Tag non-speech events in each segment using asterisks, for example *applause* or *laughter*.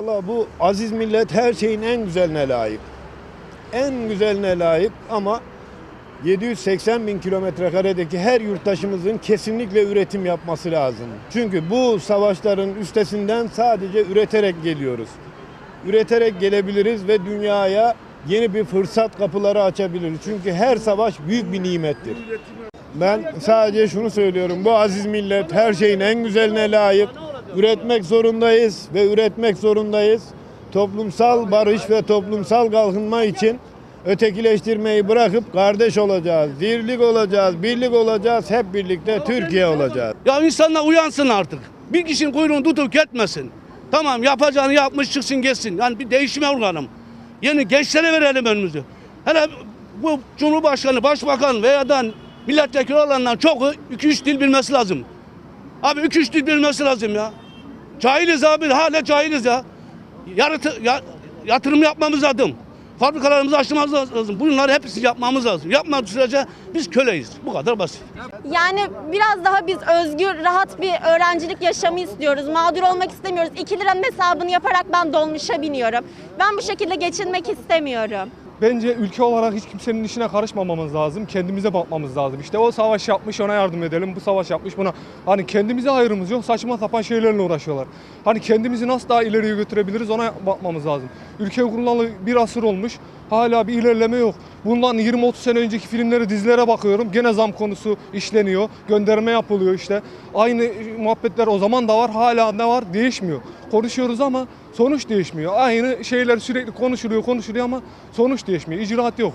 Valla bu aziz millet her şeyin en güzeline layık. En güzeline layık ama 780 bin kilometre karedeki her yurttaşımızın kesinlikle üretim yapması lazım. Çünkü bu savaşların üstesinden sadece üreterek geliyoruz. Üreterek gelebiliriz ve dünyaya yeni bir fırsat kapıları açabiliriz. Çünkü her savaş büyük bir nimettir. Ben sadece şunu söylüyorum. Bu aziz millet her şeyin en güzeline layık. Üretmek zorundayız ve üretmek zorundayız. Toplumsal barış ve toplumsal kalkınma için ötekileştirmeyi bırakıp kardeş olacağız, dirlik olacağız, birlik olacağız, hep birlikte Türkiye olacağız. Ya insanlar uyansın artık. Bir kişinin kuyruğunu tutup gitmesin. Tamam yapacağını yapmış çıksın geçsin. Yani bir değişime organım. Yeni gençlere verelim önümüzü. Hele bu Cumhurbaşkanı, Başbakan veya da milletvekili olanlar çok 2-3 dil bilmesi lazım. Abi 2-3 dil bilmesi lazım ya. Cahiliz abi hala cahiliz ya. Yaratı, ya, yatırım yapmamız lazım. Fabrikalarımızı açmamız lazım. Bunları hepsini yapmamız lazım. Yapmadığı sürece biz köleyiz. Bu kadar basit. Yani biraz daha biz özgür, rahat bir öğrencilik yaşamı istiyoruz. Mağdur olmak istemiyoruz. 2 liranın hesabını yaparak ben dolmuşa biniyorum. Ben bu şekilde geçinmek istemiyorum. Bence ülke olarak hiç kimsenin işine karışmamamız lazım. Kendimize bakmamız lazım. İşte o savaş yapmış ona yardım edelim. Bu savaş yapmış buna. Hani kendimize hayrımız yok. Saçma sapan şeylerle uğraşıyorlar. Hani kendimizi nasıl daha ileriye götürebiliriz ona bakmamız lazım. Ülke kurulalı bir asır olmuş. Hala bir ilerleme yok. Bundan 20-30 sene önceki filmlere, dizilere bakıyorum. Gene zam konusu işleniyor. Gönderme yapılıyor işte. Aynı muhabbetler o zaman da var. Hala ne var? Değişmiyor. Konuşuyoruz ama sonuç değişmiyor. Aynı şeyler sürekli konuşuluyor, konuşuluyor ama sonuç değişmiyor. İcraat yok.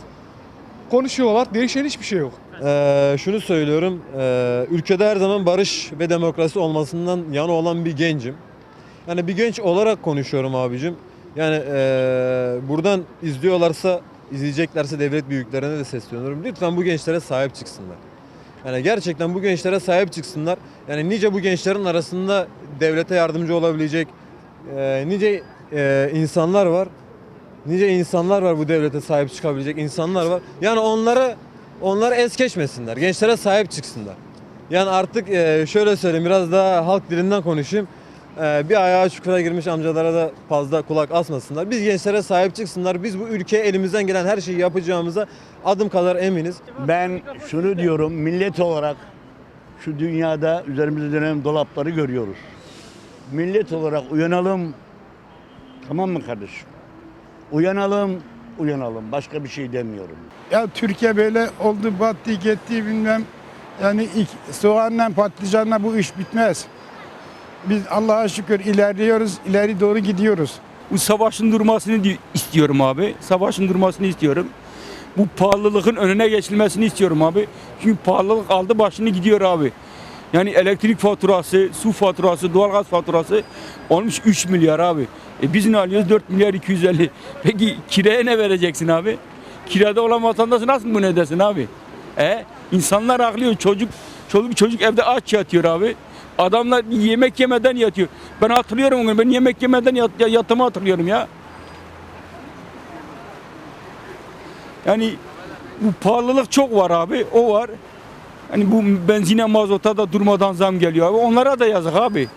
Konuşuyorlar, değişen hiçbir şey yok. Ee, şunu söylüyorum, ee, ülkede her zaman barış ve demokrasi olmasından yana olan bir gencim. Yani bir genç olarak konuşuyorum abicim. Yani ee, buradan izliyorlarsa, izleyeceklerse devlet büyüklerine de sesleniyorum. Lütfen bu gençlere sahip çıksınlar. Yani gerçekten bu gençlere sahip çıksınlar. Yani nice bu gençlerin arasında devlete yardımcı olabilecek ee, nice ee, insanlar var. Nice insanlar var bu devlete sahip çıkabilecek insanlar var. Yani onları onları es geçmesinler. Gençlere sahip çıksınlar. Yani artık e, şöyle söyleyeyim biraz daha halk dilinden konuşayım. E, bir ayağı çukura girmiş amcalara da fazla kulak asmasınlar. Biz gençlere sahip çıksınlar. Biz bu ülkeye elimizden gelen her şeyi yapacağımıza adım kadar eminiz. Ben şunu diyorum millet olarak şu dünyada üzerimizde dönen dolapları görüyoruz. Millet olarak uyanalım. Tamam mı kardeşim? Uyanalım, uyanalım. Başka bir şey demiyorum. Ya Türkiye böyle oldu battı gitti bilmem. Yani ilk, soğanla patlıcanla bu iş bitmez. Biz Allah'a şükür ilerliyoruz, ileri doğru gidiyoruz. Bu savaşın durmasını istiyorum abi. Savaşın durmasını istiyorum. Bu pahalılığın önüne geçilmesini istiyorum abi. Çünkü pahalılık aldı başını gidiyor abi. Yani elektrik faturası, su faturası, doğalgaz faturası olmuş 3 milyar abi. E biz ne alıyoruz? 4 milyar 250. *laughs* Peki kiraya ne vereceksin abi? Kirada olan vatandaş nasıl bunu ödesin abi? E insanlar aklıyor. Çocuk çoluk çocuk evde aç yatıyor abi. Adamlar yemek yemeden yatıyor. Ben hatırlıyorum onu. Ben yemek yemeden yat, ya- yattığımı hatırlıyorum ya. Yani bu pahalılık çok var abi. O var. Hani bu benzine mazota da durmadan zam geliyor abi. Onlara da yazık abi.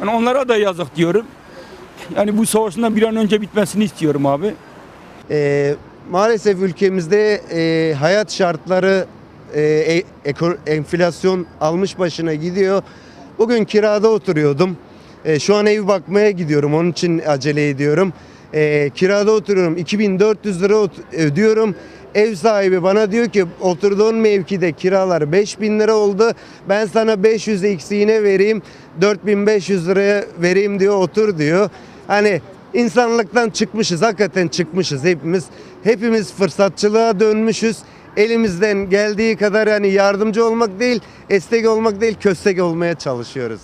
Yani onlara da yazık diyorum. Yani bu savaşın da bir an önce bitmesini istiyorum abi. Ee, maalesef ülkemizde e, hayat şartları e, e- enflasyon almış başına gidiyor. Bugün kirada oturuyordum. E, şu an ev bakmaya gidiyorum. Onun için acele ediyorum. E, kirada oturuyorum. 2400 lira ödüyorum. Ev sahibi bana diyor ki oturduğun mevkide kiralar 5000 lira oldu. Ben sana 500 eksiğine vereyim. 4500 liraya vereyim diyor otur diyor. Hani insanlıktan çıkmışız. Hakikaten çıkmışız hepimiz. Hepimiz fırsatçılığa dönmüşüz. Elimizden geldiği kadar yani yardımcı olmak değil, estek olmak değil, köstek olmaya çalışıyoruz.